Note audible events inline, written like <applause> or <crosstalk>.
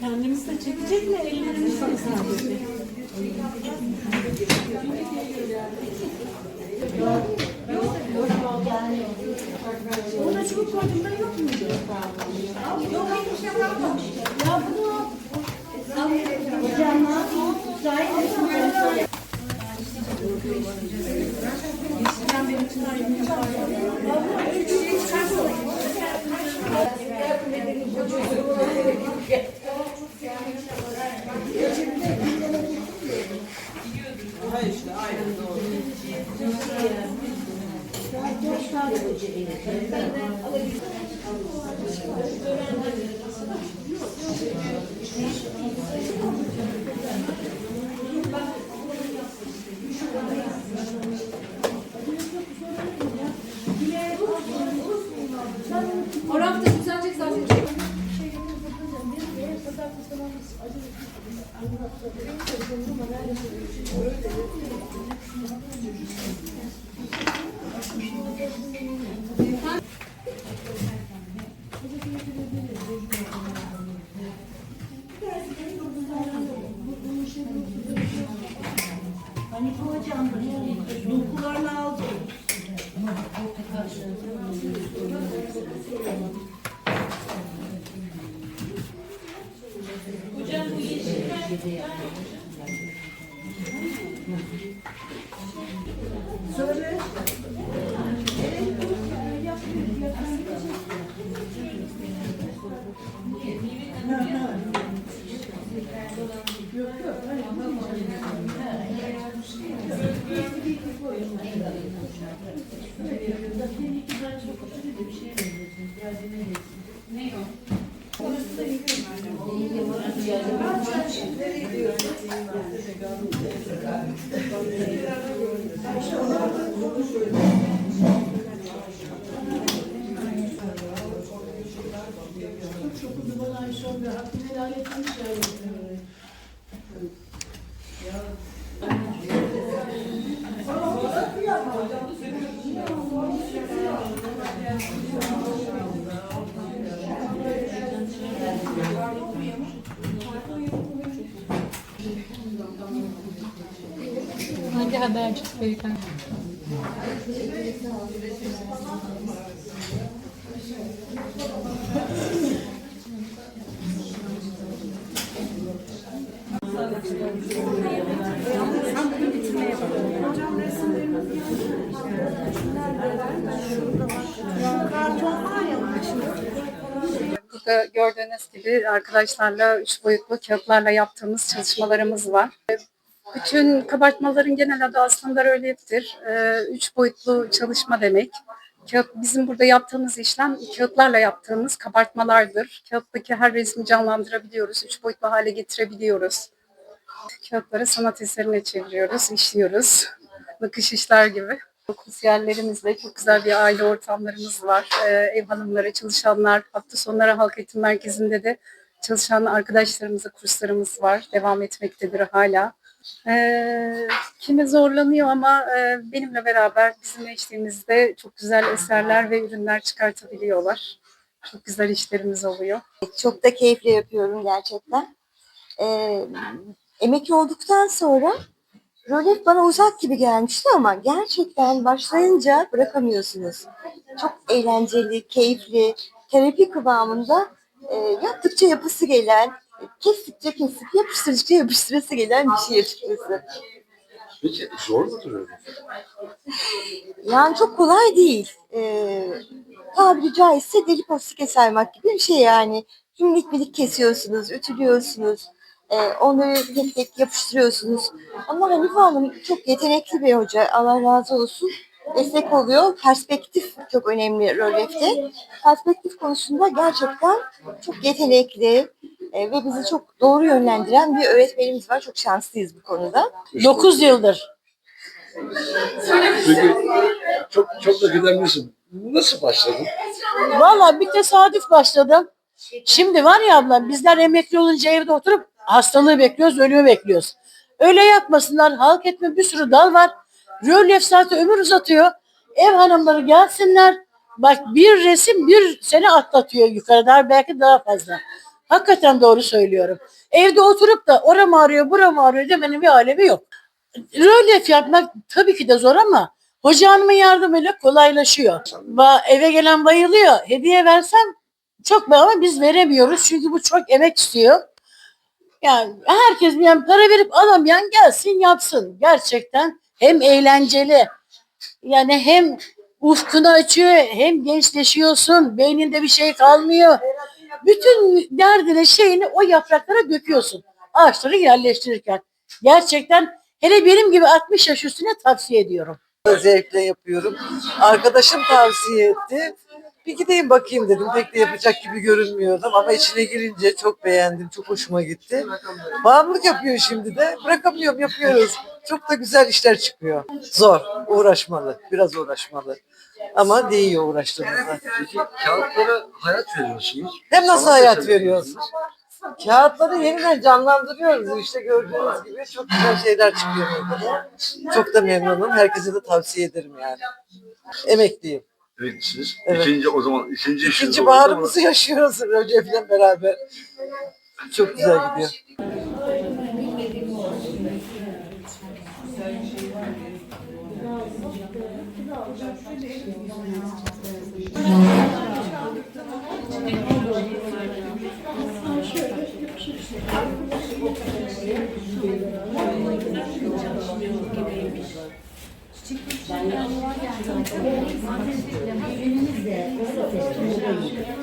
Kendimiz de çekecek mi? Ellerimiz mi sadece? Ona çubuk koydum da yok muydu? Yok hiçbir şey kalmamış. Ya bunu Hocam ne yapayım? Müsait misin? Eskiden benim için ayrı O rafta düzelecek zaten. Hanife hocam dokularla aldı. Söyle. Yok yok. Hayır, bunun için Öyle yapıyorum. Da kendi iki tane çok okudu bana Ayşe olmuyor. Hakkını helal etmiş habercisi beyefendi? Burada gördüğünüz gibi arkadaşlarla üç boyutlu kağıtlarla yaptığımız çalışmalarımız var. Bütün kabartmaların genel adı aslında rölyeftir. Ee, Üç boyutlu çalışma demek. Kağıt, bizim burada yaptığımız işlem kağıtlarla yaptığımız kabartmalardır. Kağıttaki her resmi canlandırabiliyoruz, üç boyutlu hale getirebiliyoruz. Kağıtları sanat eserine çeviriyoruz, işliyoruz. Nakış işler gibi. Kursiyerlerimizle çok güzel bir aile ortamlarımız var. Ee, ev hanımları, çalışanlar, hafta sonları halk eğitim merkezinde de çalışan arkadaşlarımızla kurslarımız var. Devam etmektedir hala. Ee, kimi zorlanıyor ama e, benimle beraber bizim eşliğimizde çok güzel eserler ve ürünler çıkartabiliyorlar. Çok güzel işlerimiz oluyor. Çok da keyifli yapıyorum gerçekten. Ee, emekli olduktan sonra rölef bana uzak gibi gelmişti ama gerçekten başlayınca bırakamıyorsunuz. Çok eğlenceli, keyifli, terapi kıvamında e, yaptıkça yapısı gelen, kestikçe kesip yapıştırdıkça yapıştırası gelen bir şey açıkçası. Peki zor mudur öyle? Yani çok kolay değil. Ee, tabiri caizse deli postike saymak gibi bir şey yani. Minik minik kesiyorsunuz, ütülüyorsunuz. Ee, onları tek tek yapıştırıyorsunuz. Ama Hanife Hanım çok yetenekli bir hoca. Allah razı olsun. Destek oluyor. Perspektif çok önemli rölyefte. Perspektif konusunda gerçekten çok yetenekli e, ve bizi çok doğru yönlendiren bir öğretmenimiz var. Çok şanslıyız bu konuda. 9 yıldır. Peki çok çok da kıdemlisin. Nasıl başladın? Valla bir tesadüf başladım. Şimdi var ya abla bizler emekli olunca evde oturup hastalığı bekliyoruz, ölümü bekliyoruz. Öyle yapmasınlar. Halk etme bir sürü dal var. Rölyef zaten ömür uzatıyor. Ev hanımları gelsinler. Bak bir resim bir sene atlatıyor yukarıda belki daha fazla. Hakikaten doğru söylüyorum. Evde oturup da oram ağrıyor, buram ağrıyor demenin bir alemi yok. Rölyef yapmak tabii ki de zor ama hoca hanımın yardımıyla kolaylaşıyor. Ba eve gelen bayılıyor. Hediye versem çok ama biz veremiyoruz çünkü bu çok emek istiyor. Yani herkes yani para verip alamayan gelsin yapsın. Gerçekten hem eğlenceli yani hem ufkunu açıyor hem gençleşiyorsun. Beyninde bir şey kalmıyor. Bütün derdini şeyini o yapraklara döküyorsun. Ağaçları yerleştirirken. Gerçekten hele benim gibi 60 yaş üstüne tavsiye ediyorum. zevkle yapıyorum. Arkadaşım tavsiye etti. Bir gideyim bakayım dedim. Pek de yapacak gibi görünmüyordum ama içine girince çok beğendim. Çok hoşuma gitti. Bağımlılık yapıyor şimdi de. Bırakamıyorum yapıyoruz. Çok da güzel işler çıkıyor. Zor, uğraşmalı. Biraz uğraşmalı. Ama değiyor uğraştığımızda. Peki kağıtlara hayat veriyorsunuz. Hem nasıl Sanat hayat eseri veriyoruz? Kağıtları yeniden canlandırıyoruz. İşte gördüğünüz gibi çok güzel şeyler çıkıyor. Çok da memnunum. Herkese de tavsiye ederim yani. Emekliyim. Emeklisiniz. Evet. İkinci o zaman ikinci işiniz İkinci oldu baharımızı <laughs> yaşıyoruz Recep'le beraber. Çok güzel gidiyor. Evinizde, orada seçtim.